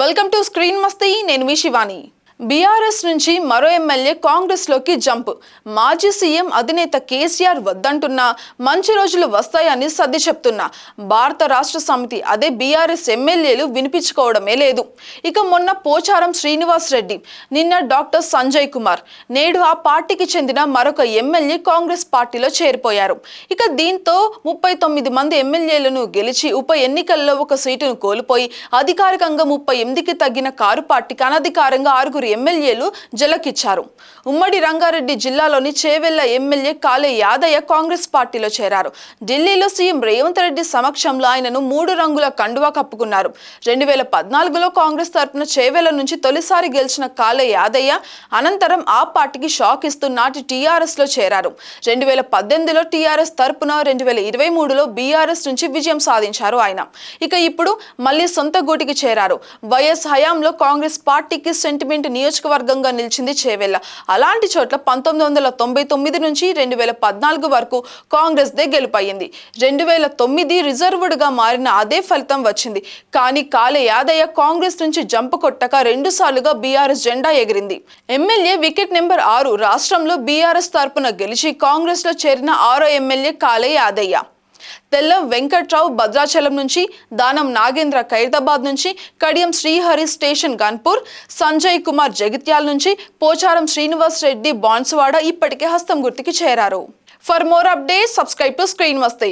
Welcome to screen మస్తీ నేను మీ Shivani. BRS నుంచి మరో ఎమ్మెల్యే కాంగ్రెస్లోకి జంప్. మాజీ సీఎం అధినేత కేసీఆర్ వద్దంటున్నా మంచి రోజులు వస్తాయని సర్ది చెప్తున్నా. భారత రాష్ట్ర సమితి అదే బీఆర్ఎస్ ఎమ్మెల్యేలు వినిపించుకోవడమే లేదు. ఇక మొన్న పోచారం శ్రీనివాస్ రెడ్డి నిన్న డాక్టర్ సంజయ్ కుమార్. నేడు ఆ పార్టీకి చెందిన మరొక ఎమ్మెల్యే కాంగ్రెస్ పార్టీలో చేరిపోయారు. ఇక దీంతో ముప్పై తొమ్మిది మంది ఎమ్మెల్యేలను గెలిచి ఉప ఎన్నికల్లో ఒక సీటును కోల్పోయి అధికారికంగా ముప్పై ఎనిమిదికి తగ్గిన కారు పార్టీకి అనధికారంగా ఆరుగురు ఎమ్మెల్యేలు జలకిచ్చారు. ఉమ్మడి రంగారెడ్డి జిల్లాలోని చేవెళ్ళ ఎమ్మెల్యే కాలే యాదయ్య కాంగ్రెస్ పార్టీలో చేరారు. ఢిల్లీలో సీఎం రేవంత్ రెడ్డి సమక్షంలో ఆయనను మూడు రంగుల కండువా కప్పుకున్నారు. రెండు వేల పద్నాలుగులో కాంగ్రెస్ తరపున చేవెళ్ళ నుంచి తొలిసారి గెలిచిన కాలే యాదయ్య అనంతరం ఆ పార్టీకి షాక్ ఇస్తూ నాటి టీఆర్ఎస్లో చేరారు. రెండు వేల పద్దెనిమిదిలో టీఆర్ఎస్ తరపున రెండు వేల ఇరవై మూడులో బీఆర్ఎస్ నుంచి విజయం సాధించారు ఆయన. ఇక ఇప్పుడు మళ్ళీ సొంత గూటికి చేరారు. వైఎస్ హయాంలో కాంగ్రెస్ పార్టీకి సెంటిమెంట్ నియోజకవర్గంగా నిలిచింది చేవెళ్ళ. అలాంటి చోట్ల పంతొమ్మిది వందల తొంభై తొమ్మిది నుంచి రెండు వేల పద్నాలుగు వరకు కాంగ్రెస్ దే గెలుపయ్యింది. రెండు వేల తొమ్మిది రిజర్వ్డ్గా మారిన అదే ఫలితం వచ్చింది. కానీ కాలే యాదయ్య కాంగ్రెస్ నుంచి జంప్ కొట్టక రెండు సార్లుగా బీఆర్ఎస్ జెండా ఎగిరింది. ఎమ్మెల్యే వికెట్ నెంబర్ ఆరు రాష్ట్రంలో బీఆర్ఎస్ తరపున గెలిచి కాంగ్రెస్లో చేరిన ఆరో ఎమ్మెల్యే కాలే యాదయ్య. తెల్ల వెంకట్రావు భద్రాచలం నుంచి దానం నాగేంద్ర ఖైరతాబాద్ నుంచి కడియం శ్రీహరి స్టేషన్ గన్పూర్ సంజయ్ కుమార్ జగిత్యాల నుంచి పోచారం శ్రీనివాస్ రెడ్డి బాన్సువాడ ఇప్పటికే హస్తం గుర్తుకి చేరారు. For more update subscribe to screen వస్తాయి.